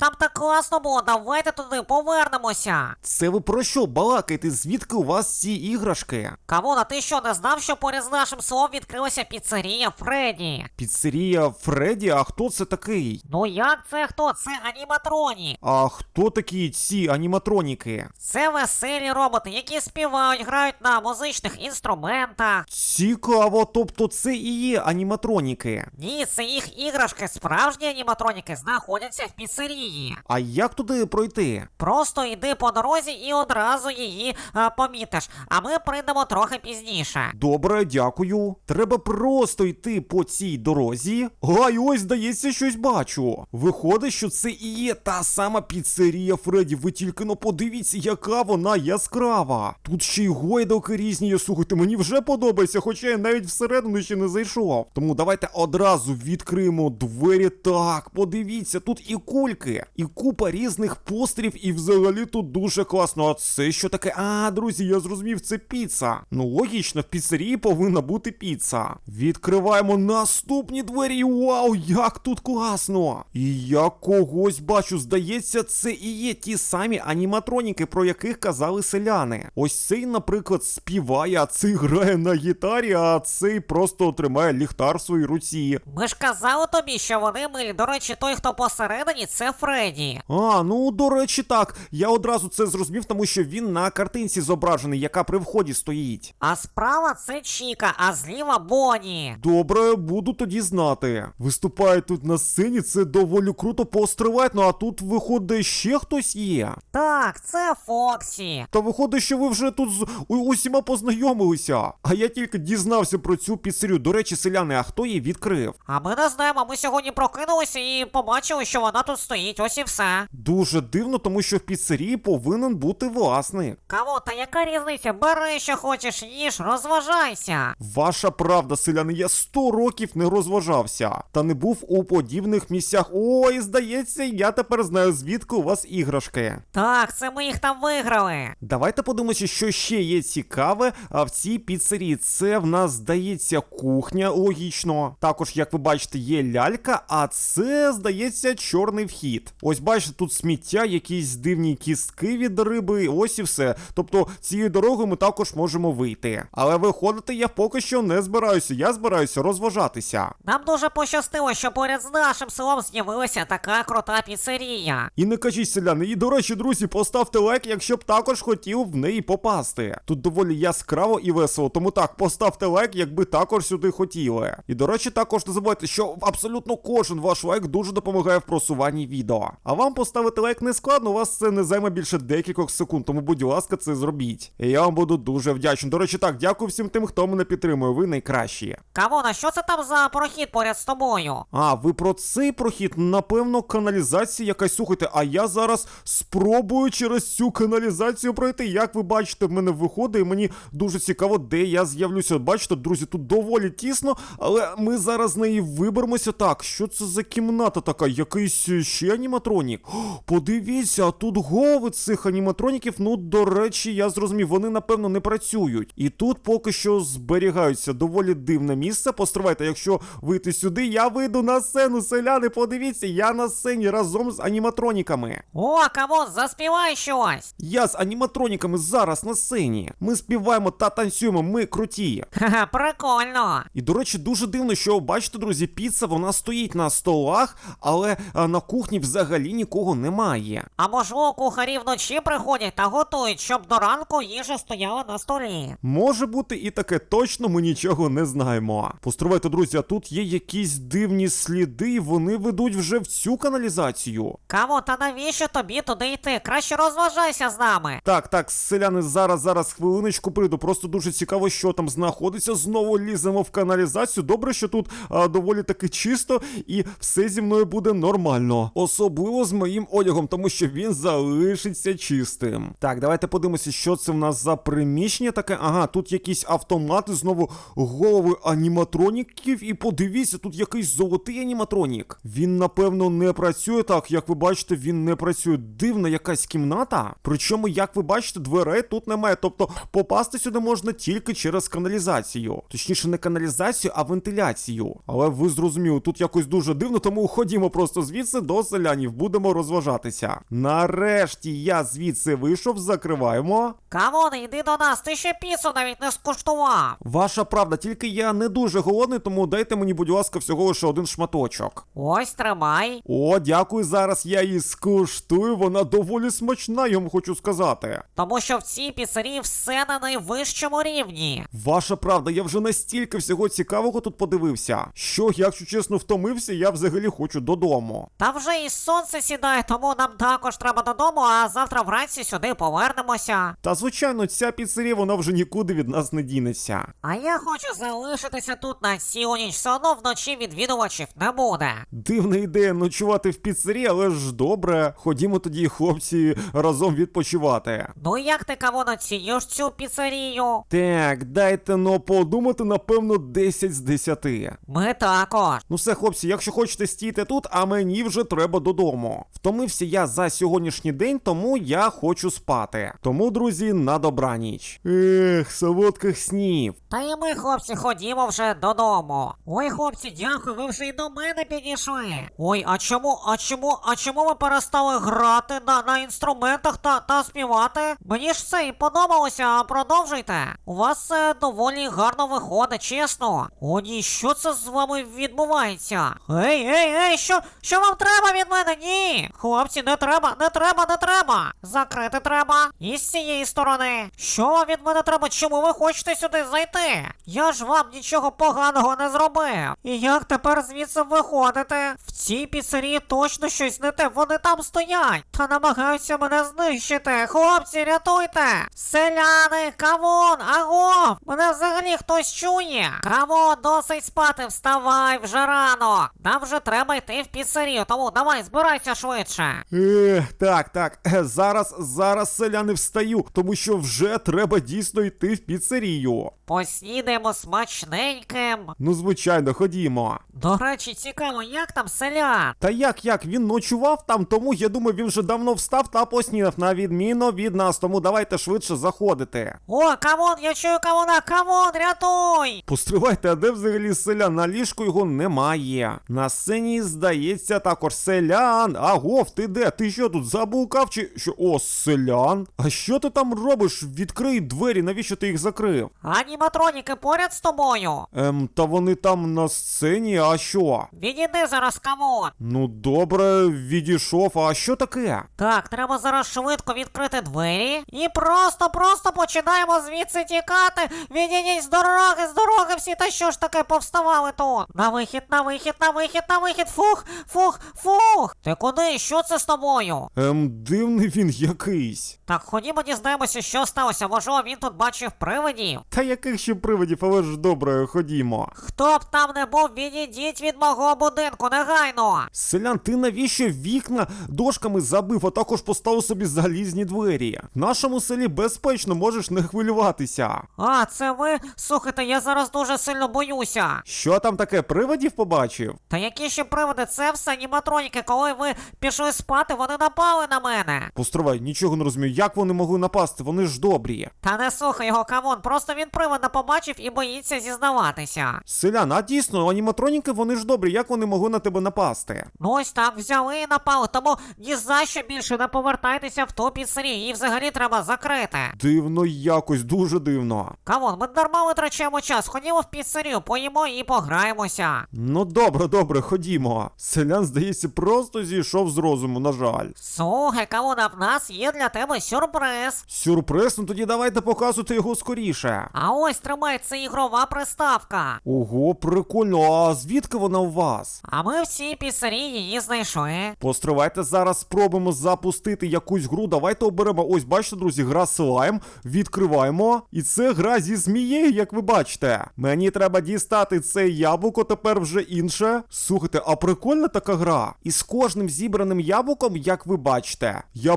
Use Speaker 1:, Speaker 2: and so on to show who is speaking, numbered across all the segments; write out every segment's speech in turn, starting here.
Speaker 1: Там так класно було, давайте туди повернемося.
Speaker 2: Це ви про що балакаєте? Звідки у вас ці іграшки?
Speaker 1: Кавуна, ти що, не знав, що поряд з нашим селом відкрилася піцерія Фредді?
Speaker 2: Піцерія Фредді, а хто це такий?
Speaker 1: Ну як це хто? Це аніматроні.
Speaker 2: А хто такі ці аніматроніки?
Speaker 1: Це веселі роботи, які співають, грають на музичних інструментах.
Speaker 2: Цікаво, тобто це і є аніматроніки.
Speaker 1: Ні, це їх іграшки, справжні аніматроніки знаходяться в піцерії.
Speaker 2: А як туди пройти?
Speaker 1: Просто йди по дорозі і одразу її а, помітиш, а ми прийдемо трохи пізніше.
Speaker 2: Добре, дякую. Треба просто йти по цій дорозі. І ось, здається, щось бачу. Виходить, що це і є та сама піцерія Фредді. Ви тільки но подивіться, яка вона яскрава. Тут ще й гойдалки різні. Слухайте, мені вже подобається, хоча я навіть всередину ще не зайшов. Тому давайте одразу відкриємо двері. Так, подивіться, тут і кульки, і купа різних пострів, і взагалі тут дуже класно. А це що таке? А, друзі, я зрозумів, це піца. Ну логічно, в піцерії повинна бути піца. Відкриваємо наступні двері. Вау, як тут класно! І я когось бачу, здається, це і є ті самі аніматроніки, про яких казали селяни. Ось цей, наприклад, співає, а цей грає на гітарі, а цей просто тримає ліхтар в своїй руці.
Speaker 1: Ми ж казали тобі, що вони милі. До речі, той, хто посередині, це Фредді.
Speaker 2: А, ну до речі, так. Я одразу це зрозумів, тому що він на картинці зображений, яка при вході стоїть.
Speaker 1: А справа це Чіка, а зліва Боні.
Speaker 2: Добре, буду тоді знати. Виступає тут на сцені, це доволі круто поостривать, ну а тут виходить ще хтось є.
Speaker 1: Так, це Фоксі.
Speaker 2: Та виходить, що ви вже тут з у- усіма познайомилися. А я тільки дізнався про цю піцерію. До речі, селяни, а хто її відкрив?
Speaker 1: А ми не знаємо, ми сьогодні прокинулися і побачили, що вона тут стоїть, ось і все.
Speaker 2: Дуже дивно, тому що в піцерії повинен бути власник.
Speaker 1: Кого, та яка різниця? Бери, що хочеш, їж, розважайся.
Speaker 2: Ваша правда, селяни, я сто років не розважався та не був у подібних місцях. Ой, здається, я тепер знаю, звідки у вас іграшки.
Speaker 1: Так, це ми їх там виграли.
Speaker 2: Давайте подивимося, що ще є цікаве а в цій піцерії. Це в нас здається кухня, логічно. Також, як ви бачите, є лялька, а це здається чорний вхід. Ось бачите, тут сміття, якісь дивні кістки від риби. Ось і все. Тобто цією дорогою ми також можемо вийти. Але виходити я поки що не збираюся. Я збираюся розважатися.
Speaker 1: Нам дуже пощастило, що поряд з нашим селом з'явилася така крута піцерія.
Speaker 2: І не кажіть селяни, і до речі, друзі, поставте лайк, якщо б також хотів в неї попасти. Тут доволі яскраво і весело, тому так, поставте лайк, якби також сюди хотіли. І до речі, також не забувайте, що абсолютно кожен ваш лайк дуже допомагає в просуванні відео. А вам поставити лайк не складно, у вас це не займе більше декількох секунд, тому будь ласка, це зробіть. І я вам буду дуже вдячний. До речі, так, дякую всім тим, хто мене підтримує. Ви найкращі.
Speaker 1: Кавуна, що це там за прохід поряд з тобою?
Speaker 2: А, ви про цей прохід? Напевно, каналізація якась. Слухайте, а я зараз спробую через цю каналізацію пройти. Як ви бачите, в мене виходить, і мені дуже цікаво, де я з'явлюся. Бачите, друзі, тут доволі тісно, але ми зараз з неї виберемося. Так, що це за кімната така? Якийсь ще аніматронік? О, подивіться, а тут голови цих аніматроніків. Ну, до речі, я зрозумів, вони напевно не працюють. І тут поки що зберігаються доволі дивне місце. Постривайте, якщо вийти сюди, я вийду на сцену, селяни. Подивіться, я на сцені разом з аніматроніками.
Speaker 1: О, Кавун, заспівай щось.
Speaker 2: Я з аніматроніками зараз на сцені. Ми співаємо та танцюємо, ми круті.
Speaker 1: Ха-ха, прикольно.
Speaker 2: І до речі, дуже дивно, що бачите, друзі, піца вона стоїть на столах, але а, на кухні взагалі нікого немає.
Speaker 1: А можливо, кухарі вночі приходять та готують, щоб до ранку їжа стояла на столі.
Speaker 2: Може бути і таке, точно ми нічого не знаємо. Постривайте, друзі, а тут є якісь дивні сліди, і вони ведуть вже в цю каналізацію.
Speaker 1: Кавун, та навіщо тобі туди йти? Краще розважайся з нами.
Speaker 2: Так, так, селяни, зараз, зараз хвилиночку прийду. Просто дуже цікаво, що там знаходиться. Знову ліземо в каналізацію. Добре, що тут а, доволі таки чисто, і все зі мною буде нормально. Особливо з моїм одягом, тому що він залишиться чистим. Так, давайте подивимося, що це в нас за приміщення таке. Ага, тут якісь автомати, знову голови аніматроніків. І подивіться, тут якийсь золотий аніматронік. Він, напевно, не працює так. Як ви бачите, він не працює. Дивна якась кімната. Причому, як ви бачите, дверей тут немає. Тобто попасти сюди можна тільки через каналізацію. Точніше, не каналізацію, а вентиляцію. Але ви зрозуміли, тут якось дуже дивно, тому ходімо просто звідси до селян. Селянів, будемо розважатися. Нарешті я звідси вийшов, закриваємо.
Speaker 1: Камон, йди до нас, ти ще піцу навіть не скуштував.
Speaker 2: Ваша правда, тільки я не дуже голодний, тому дайте мені, будь ласка, всього лише один шматочок.
Speaker 1: Ось тримай.
Speaker 2: О, дякую, зараз я її скуштую, вона доволі смачна, я вам хочу сказати.
Speaker 1: Тому що в цій піцерії все на найвищому рівні.
Speaker 2: Ваша правда, я вже настільки всього цікавого тут подивився, що, якщо чесно, втомився, я взагалі хочу додому.
Speaker 1: Та вже і сонце сідає, тому нам також треба додому, а завтра вранці сюди повернемося.
Speaker 2: Та звичайно, ця піцерія вона вже нікуди від нас не дінеться.
Speaker 1: А я хочу залишитися тут на цілу ніч, все одно вночі відвідувачів не буде.
Speaker 2: Дивна ідея ночувати в піцерії, але ж добре. Ходімо тоді, хлопці, разом відпочивати.
Speaker 1: Ну як ти кого оцінюєш цю піцерію?
Speaker 2: Так, дайте но подумати, напевно, 10 з 10.
Speaker 1: Ми також.
Speaker 2: Ну все, хлопці, якщо хочете стійте тут, а мені вже треба додому. Втомився я за сьогоднішній день, тому я хочу спати. Тому, друзі, на добраніч. Ех, солодких снів.
Speaker 1: Та і ми, хлопці, ходімо вже додому. Ой, хлопці, дякую, ви вже і до мене підійшли. Ой, а чому, а чому, а чому ви перестали грати на, на інструментах та, та співати? Мені ж це і подобалося, а продовжуйте. У вас це доволі гарно виходить, чесно. О, ні, що це з вами відбувається? Ей, ей, ей, що, що вам треба від мене? Ні. Хлопці, не треба, не треба, не треба. Закрити треба. І з цієї сторони. Що вам від мене треба? Чому ви хочете сюди зайти? Я ж вам нічого поганого не зробив. І як тепер звідси виходите? В цій піцерії точно щось не те. Вони там стоять та намагаються мене знищити. Хлопці, рятуйте! Селяни, камон, аго! Мене взагалі хтось чує. Камон, досить спати, вставай вже рано. Нам вже треба йти в піцерію, тому давай, збирайся швидше.
Speaker 2: Ех, так, так. Зараз, зараз селяни встаю, тому що вже треба дійсно йти в піцерію.
Speaker 1: Поснідаємо смачненьким.
Speaker 2: Ну, звичайно, ходімо.
Speaker 1: До речі, цікаво, як там селян?
Speaker 2: Та як як він ночував там, тому я думаю, він вже давно встав та поснідав на відміну від нас, тому давайте швидше заходити.
Speaker 1: О, камон, я чую камона, камон, рятуй!
Speaker 2: Постривайте, а де взагалі селян? На ліжку його немає. На сцені, здається, також селян. Агов, ти де? Ти що тут заблукав чи що? О, селян? А що ти там робиш? Відкрий двері, навіщо ти їх закрив?
Speaker 1: Аніматроніки поряд з тобою.
Speaker 2: Ем, та вони там на сцені, а що?
Speaker 1: Відійди зараз, камон.
Speaker 2: Ну добре, відійшов, а що таке?
Speaker 1: Так, треба зараз швидко відкрити двері і просто-просто починаємо звідси тікати. Відійдіть з дороги, з дороги всі, та що ж таке повставали тут? На вихід, на вихід, на вихід, на вихід. Фух, фух, фух. Ти куди? Що це з тобою?
Speaker 2: Ем, дивний він якийсь.
Speaker 1: Так, ходімо дізнаємося, що сталося. Може, він тут бачив привидів?
Speaker 2: Та яких ще привидів, але ж добре, ходімо.
Speaker 1: Хто б там не був, відійдіть від мого будинку, негайно.
Speaker 2: Селян, ти навіщо вікна дошками забив, а також поставив собі залізні двері? В нашому селі безпечно можеш не хвилюватися.
Speaker 1: А, це ви? Слухайте, я зараз дуже сильно боюся.
Speaker 2: Що там таке, привидів побачив?
Speaker 1: Та які ще приводи? Це все аніматроніки, коли ви пішли спати, вони напали на мене.
Speaker 2: Постривай, нічого не розумію, як вони могли напасти, вони ж добрі.
Speaker 1: Та не слухай його, камон, просто він привода побачив і боїться зізнаватися.
Speaker 2: Селян, а дійсно, аніматроніки вони ж добрі, як вони могли на тебе напасти?
Speaker 1: Ну ось так взяли і напали, тому ні за що більше не повертайтеся в ту піцерію, її взагалі треба закрити.
Speaker 2: Дивно якось, дуже дивно.
Speaker 1: Камон, ми дарма витрачаємо час, ходімо в піцерію, поїмо і пограємося.
Speaker 2: Ну добре, добре, ходімо. Селян, здається, просто зійшов з розуму, на жаль.
Speaker 1: Слухай, камон, а в нас є для тебе сюрприз.
Speaker 2: Сюрприз, ну тоді давайте показуйте його скоріше.
Speaker 1: А ось тримай, це ігрова приставка.
Speaker 2: Ого, прикольно, а звідки вона у вас?
Speaker 1: А ми в цій піцерії її знайшли.
Speaker 2: Постривайте, зараз спробуємо запустити якусь гру. Давайте оберемо. Ось, бачите, друзі, гра слайм. Відкриваємо. І це гра зі змією, як ви бачите. Мені треба дістати це яблуко, тепер вже інше. Слухайте, а прикольна така гра. І з кожним зібраним яблуком, як ви бачите, я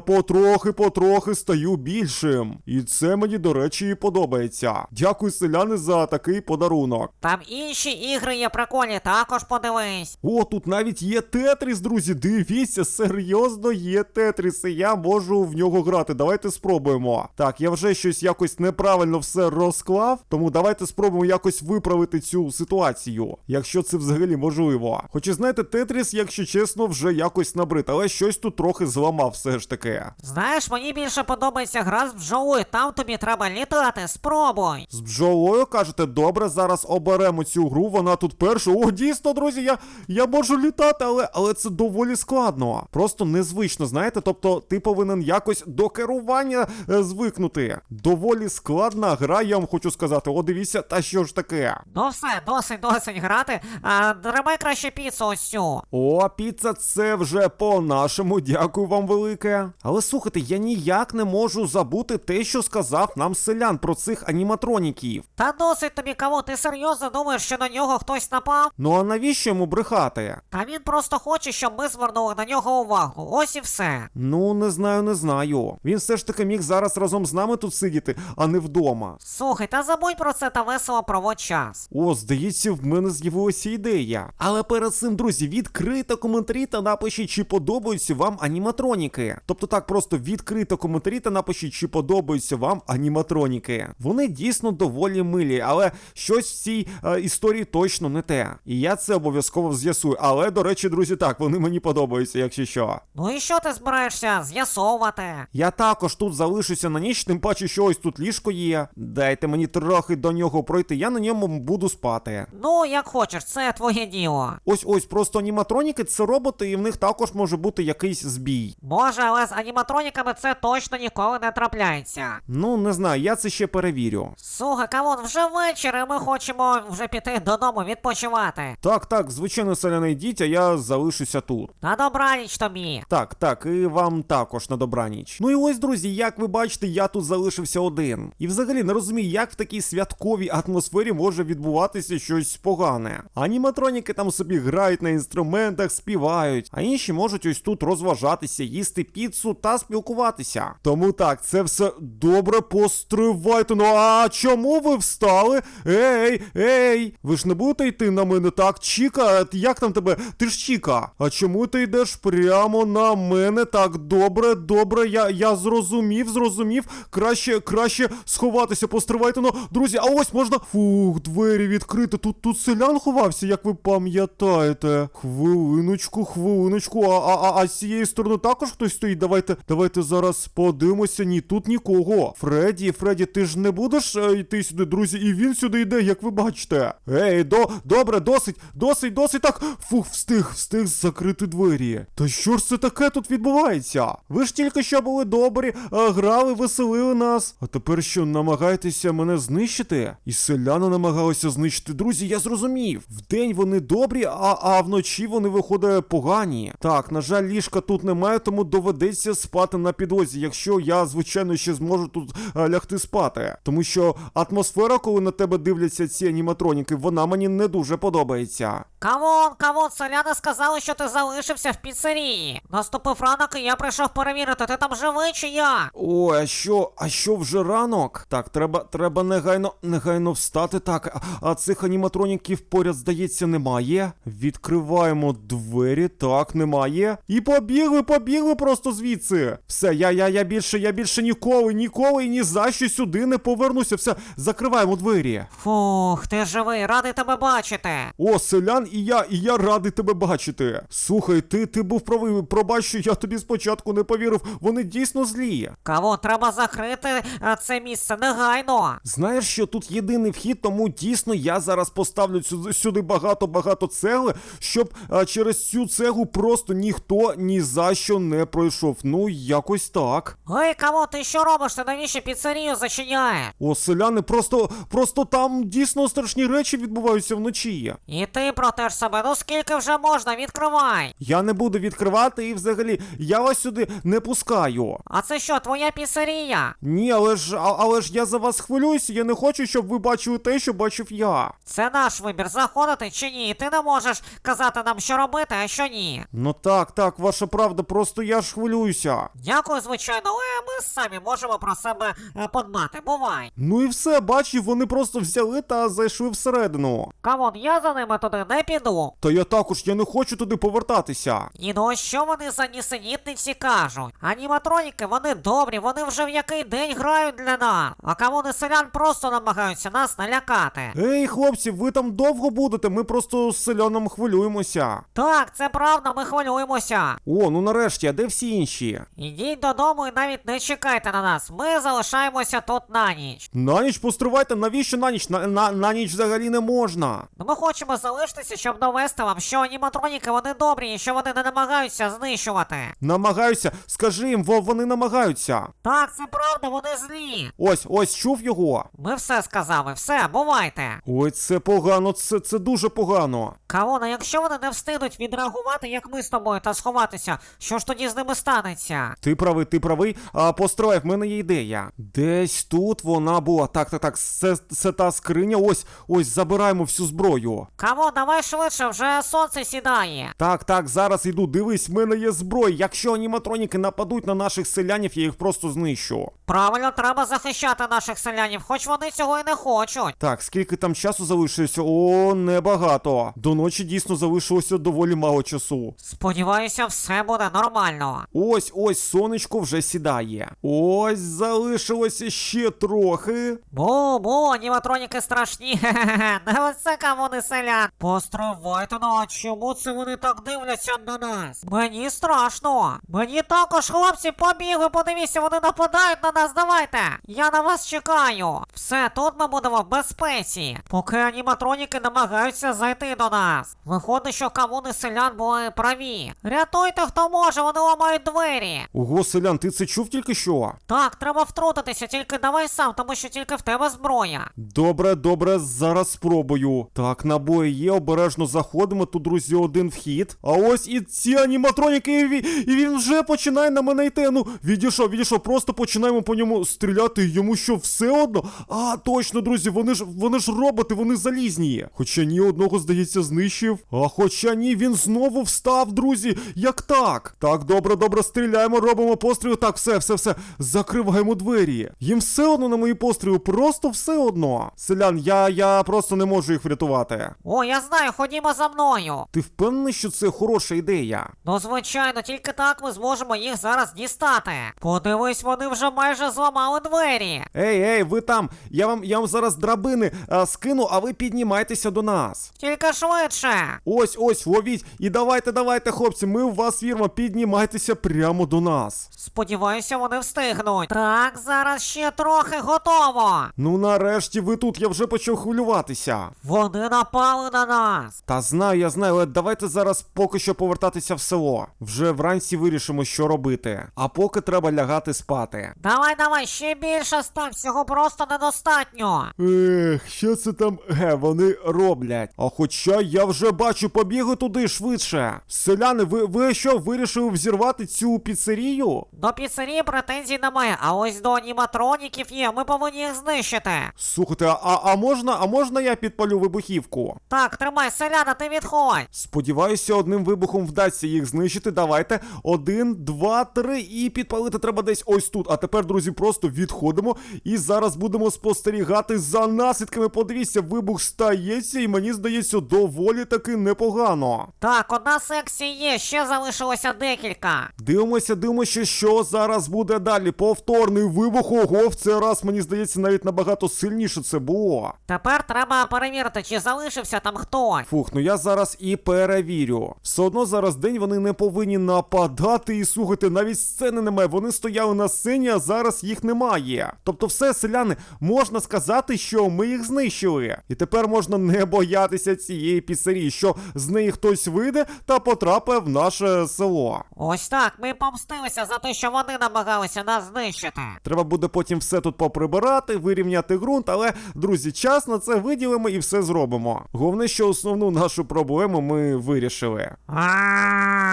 Speaker 2: потрохи-потрохи стаю більшим. І це мені, до речі, і подобається. Дякую, селяни, за такий подарунок.
Speaker 1: Там інші ігри є прикольні, також подивись.
Speaker 2: О, тут навіть є Тетріс, друзі. Дивіться, серйозно є Тетріс, і я можу в нього грати. Давайте спробуємо. Так, я вже щось якось неправильно все розклав, тому давайте спробуємо якось виправити цю ситуацію, якщо це взагалі можливо. Хоча знаєте, Тетріс, якщо чесно, вже якось набрид, але щось тут трохи зламав все ж таки.
Speaker 1: Знаєш, мені більше подобається гра з бджолою, там тобі треба літати, спробуй.
Speaker 2: З бджолою кажете, добре, зараз оберемо цю гру, вона тут перша. О, дійсно, друзі, я, я можу літати, але, але це доволі складно. Просто незвично, знаєте, тобто ти повинен якось до керування е, звикнути. Доволі складна гра, я вам хочу сказати. О, дивіться, та що ж таке?
Speaker 1: Ну все, досить, досить грати. А тримай краще піцу ось цю.
Speaker 2: О, піца, це вже по-нашому. Дякую вам велике. Але слухайте, я ніяк не можу забути те, що сказав нам селян про цих аніматроніків.
Speaker 1: Та досить тобі кого, ти серйозно думаєш, що на нього хтось напав?
Speaker 2: Ну а навіщо йому брехати?
Speaker 1: Та він просто хоче, щоб ми звернули на нього увагу. Ось і все.
Speaker 2: Ну, не знаю, не знаю. Він все ж таки міг зараз разом з нами тут сидіти, а не вдома.
Speaker 1: Слухай, та забудь про це та весело проводь час.
Speaker 2: О, здається, в мене з'явилася ідея. Але перед цим, друзі, відкрито коментарі та напишіть, чи подобаються вам аніматроніки. Тобто так, просто відкрито коментарі та напишіть, чи подобаються вам аніматроніки. Вони дійсно доволі милі, але щось в цій е, історії точно не те. І я це обов'язково з'ясую. Але, до речі, друзі, так, вони мені подобаються, якщо що.
Speaker 1: Ну і що ти збираєшся з'ясовувати?
Speaker 2: Я також тут залишуся на ніч, тим паче, що ось тут ліжко є. Дайте мені трохи до нього пройти, я на ньому буду спати.
Speaker 1: Ну, як хочеш, це твоє діло.
Speaker 2: Ось ось просто аніматроніки це роботи, і в них також може бути якийсь збій.
Speaker 1: Може, але з аніматроніками це точно ніколи не трапляється.
Speaker 2: Ну, не знаю, я це ще перевірю.
Speaker 1: Слухай, камон, вже вечір, і ми хочемо вже піти додому відпочивати.
Speaker 2: Так, так, звичайно, селяний дітя, я залишуся тут.
Speaker 1: На добраніч тобі.
Speaker 2: Так, так, і вам також на добраніч. Ну і ось, друзі, як ви бачите, я тут залишився один. І взагалі не розумію, як в такій святковій атмосфері може відбуватися щось погане. Аніматроніки там собі грають на інструментах, співають, а інші можуть ось тут розважатися, їсти піцу та спілкуватися. Тому так, це все добре постривайте. Ну а чому ви встали? Ей, ей, ви ж не будете йти на мене так? Чіка, як там тебе? Ти ж Чіка. А чому ти йдеш прямо на мене? Так, добре, добре, я, я зрозумів, зрозумів. Краще, краще сховатися, постривайте. Ну, друзі, а ось можна. Фух, двері відкрити. Тут тут селян ховався, як ви пам'ятаєте. Хвилиночку, хвилиночку. А, а, а, а з цієї сторони також хтось стоїть. Давайте, давайте зараз подивимося. Ні, тут нікого. Фредді, Фредді, ти ж не будеш е, йти сюди, друзі, і він сюди йде, як ви бачите. Ей, до, добре, досить, досить, досить так. Фух, встиг, встиг закрити двері. Та що ж це таке тут відбувається? Ви ж тільки що були добрі, а, грали, веселили нас. А тепер що, намагаєтеся мене знищити? І селяни намагалися знищити. Друзі, я зрозумів. Вдень вони добрі, а, а вночі вони виходять погані. Так, на жаль, ліжка тут немає, тому доведеться спати на підлозі, якщо я, звичайно, ще зможу тут а, лягти спати. Тому що атмосфера, коли на тебе дивляться ці аніматроніки, вона мені не дуже подобається.
Speaker 1: Камон, камон, селяни сказали, що ти залишився в піцерії. Наступив ранок, і я прийшов перевірити, ти там живий чи я?
Speaker 2: Ой, а що, а що вже ранок? Так, треба, треба негайно, негайно встати. Так, а, а цих аніматроніків поряд, здається, немає. Відкриваємо двері, так, немає. І побігли, побігли просто звідси. Все, я, я, я більше, я більше ніколи, ніколи і ні за що сюди не повернуся. Все, закриваємо двері.
Speaker 1: Фух, ти живий, радий тебе бачити.
Speaker 2: О, селян, і я, і я радий тебе бачити. Слухай, ти, ти був правий, пробач, що я тобі спочатку не повірив. Вони дійсно злі.
Speaker 1: Камон, треба закрити а, це місце негайно.
Speaker 2: Знаєш, що тут єдиний вхід, тому дійсно я зараз поставлю сюди, сюди багато-багато цегли, щоб а, через цю цеглу просто ніхто ні за що не пройшов. Ну, якось так.
Speaker 1: Ой, камон, ти що робиш? Ти навіщо піцерію зачиняє?
Speaker 2: О, селяни, просто, просто там дійсно страшні речі відбуваються вночі.
Speaker 1: І ти протеж себе, ну скільки вже можна, відкривай.
Speaker 2: Я не буду відкривати і взагалі я вас сюди не пускаю.
Speaker 1: А це що, твоя піцерія?
Speaker 2: Ні, але ж, а- але ж я за вас хвилююся, я не хочу, щоб ви бачили те, що бачив я.
Speaker 1: Це наш вибір, заходити чи ні. Ти не можеш казати нам, що робити, а що ні.
Speaker 2: Ну так, так, ваша правда, просто я ж хвилююся.
Speaker 1: Дякую, звичайно, але ми самі можемо про себе е, подбати. Бувай.
Speaker 2: Ну і все, бачив, вони просто взяли та зайшли всередину.
Speaker 1: Камон, я за ними туди не піду.
Speaker 2: Та я також я не хочу туди повертатися.
Speaker 1: І ну що вони за нісенітниці кажуть? Аніматроніки, вони добрі, вони вже в який день грають для нас. А камони селян просто намагаються нас налякати.
Speaker 2: Ей, хлопці, ви там довго будете, ми просто з селяном хвилюємося.
Speaker 1: Так, це правда. правда, ми хвилюємося.
Speaker 2: О, ну нарешті, а де всі інші?
Speaker 1: Ідіть додому і навіть не чекайте на нас. Ми залишаємося тут на ніч.
Speaker 2: На ніч постривайте, навіщо на ніч? На, на, на ніч взагалі не можна.
Speaker 1: Ну ми хочемо залишитися, щоб довести вам, що аніматроніки вони добрі і що вони не намагаються знищувати.
Speaker 2: Намагаюся, скажи їм, во вони намагаються.
Speaker 1: Так, це правда, вони злі.
Speaker 2: Ось, ось чув його.
Speaker 1: Ми все сказали, все, бувайте.
Speaker 2: Ой, це погано, це, це дуже погано.
Speaker 1: Кавона, якщо вони не встигнуть відреагувати, як ми з тобою, та сховатися, що ж тоді з ними станеться?
Speaker 2: Ти правий, ти правий. А постривай, в мене є ідея. Десь тут вона була. Так, так, так, це, це та скриня. Ось, ось, забираємо всю зброю.
Speaker 1: Кавон, давай швидше, вже сонце сідає.
Speaker 2: Так, так, зараз йду. Дивись, в мене є зброя. Якщо аніматроніки нападуть на наших селянів, я їх просто знищу.
Speaker 1: Правильно, треба захищати наших селянів, хоч вони цього і не хочуть.
Speaker 2: Так, скільки там часу залишилося? О, небагато. До ночі дійсно залишилося доволі мало часу.
Speaker 1: Сподіваюся, все буде нормально.
Speaker 2: Ось ось сонечко вже сідає. Ось залишилося ще трохи.
Speaker 1: Бу, бу, аніматроніки страшні. Хе-хе-хе. Не оце селян. Постривайте, ну а чому це вони так дивляться на нас? Мені страшно. Мені також, хлопці, побігли, подивіться, вони нападають на нас. Давайте. Я на вас чекаю. Все, тут ми будемо в безпеці. Поки аніматроніки намагаються зайти до нас. Виходить, що кавуни селян були праві. Рятуйте, хто може, вони ламають двері.
Speaker 2: Ого, селян, ти це чув тільки що?
Speaker 1: Так, треба втрутитися, тільки давай сам, тому що тільки в тебе зброя.
Speaker 2: Добре, добре, зараз спробую. Так, набої є, обережно заходимо. Тут, друзі, один вхід. А ось і ці аніматроніки, і він, і він вже починає на мене йти. Ну, відійшов, відійшов, просто починаємо по ньому стріляти. Йому що, все одно? А, точно, друзі, вони ж вони ж роботи, вони залізні. Хоча ні, одного, здається, знищив. А хоча ні, він знову встав, друзі. Як так? Так, добре, добре, стріляємо, робимо постріл. Так, все, все, все. Закриваємо двері. Їм все одно на мої постріли, просто все одно. Селян, я, я просто не можу їх врятувати.
Speaker 1: О, я знаю, ходімо за мною.
Speaker 2: Ти впевнений, що це хороша ідея?
Speaker 1: Ну, звичайно, тільки так ми зможемо їх зараз дістати. Подивись, вони вже майже зламали двері.
Speaker 2: Ей, ей, ви там, я вам, я вам зараз драбини а, скину, а ви піднімайтеся до нас.
Speaker 1: Тільки швидше.
Speaker 2: Ось, ось, ловіть. І давайте, давайте, хлопці, ми в вас віримо, піднімайтеся прямо до нас.
Speaker 1: Сподіваюся, вони встигнуть. Так, зараз ще трохи готово.
Speaker 2: Ну нарешті ви тут, я вже почав хвилюватися.
Speaker 1: Вони напали на нас.
Speaker 2: Та знаю, я знаю, але давайте зараз поки що повертатися в село. Вже вранці вирішимо, що робити. А поки треба лягати спати.
Speaker 1: Давай, давай, ще більше став, цього просто недостатньо.
Speaker 2: Ех, що це там ге, вони роблять? А хоча я вже бачу, побігли туди швидше. Селяни, ви, ви що, вирішили взірвати цю піцерію?
Speaker 1: До піцерії претензій немає, а ось до аніматроніків є, ми повинні їх знищити.
Speaker 2: Слухайте, а, а можна, а можна я підпалю вибухівку?
Speaker 1: Так, тримай, селяна, ти відходь.
Speaker 2: Сподіваюся, одним вибухом вдасться їх знищити. Давайте. Один, два, три. І підпалити треба десь ось тут. А тепер, друзі, просто відходимо. І зараз будемо спостерігати за наслідками. Подивіться, вибух стається, і мені здається, доволі таки непогано.
Speaker 1: Так, одна секція є, ще залишилося декілька.
Speaker 2: Дивимося, дивимося, що зараз буде далі. Повторний вибух. Ого, в цей раз мені здається, навіть набагато сильніше це було.
Speaker 1: Тепер треба перевірити, чи залишився там хтось.
Speaker 2: Фух, ну я зараз і перевірю. Все одно зараз день вони не повинні нападати і слухайте, навіть сцени немає. Вони стояли на сцені, а зараз їх немає. Тобто, все, селяни, можна сказати, що ми їх знищили. І тепер можна не боятися цієї піцерії, що з неї хтось вийде та потрапить в наше село.
Speaker 1: Ось так, ми помстилися за те, що вони намагалися нас знищити.
Speaker 2: Треба буде потім все тут поприбирати, вирівняти ґрунт, але, друзі, час на це виділимо і все зробимо. Головне, що основну нашу проблему ми вирішили.
Speaker 1: А-а-а.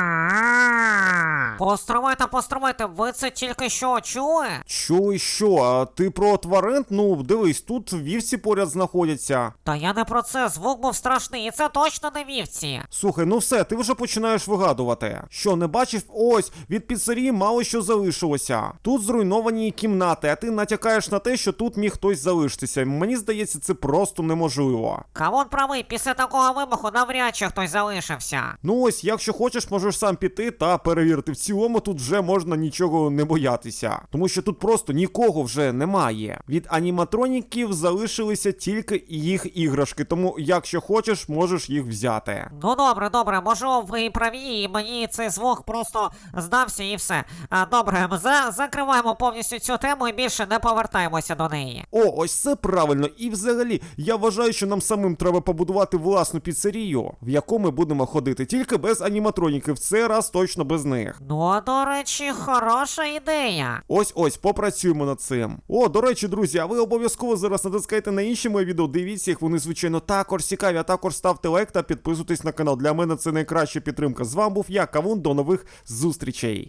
Speaker 1: Постривайте, постривайте, ви це тільки що чули?
Speaker 2: Чули що? А ти про тварин? Ну, дивись, тут вівці поряд знаходяться.
Speaker 1: Та я не про це, звук був страшний, і це точно не вівці.
Speaker 2: Слухай, ну все, ти вже починаєш вигадувати. Що, не бачив? Ось, від піцерії мало що залишилося. Тут зруйновані кімнати, а ти натякаєш на те, що тут міг хтось залишитися. Мені здається, це просто неможливо.
Speaker 1: Кавон правий, після такого вибуху навряд чи хтось залишився.
Speaker 2: Ну ось, якщо хочеш, можеш сам піти та перевірити. В цілому тут вже можна нічого не боятися. Тому що тут просто нікого вже немає. Від аніматроніків залишилися тільки їх іграшки. Тому, якщо хочеш, можеш їх взяти.
Speaker 1: Ну добре, добре, схожу, ви праві, і мені цей звук просто здався і все. А, добре, ми за, закриваємо повністю цю тему і більше не повертаємося до неї.
Speaker 2: О, ось це правильно. І взагалі, я вважаю, що нам самим треба побудувати власну піцерію, в яку ми будемо ходити, тільки без аніматроніків. В цей раз точно без них.
Speaker 1: Ну, а, до речі, хороша ідея.
Speaker 2: Ось ось попрацюємо над цим. О, до речі, друзі, а ви обов'язково зараз натискайте на інші мої відео. Дивіться їх, вони звичайно також цікаві. А також ставте лайк та підписуйтесь на канал. Для мене це найкраща підтримка. З вами був я, Кавун. До нових зустрічей.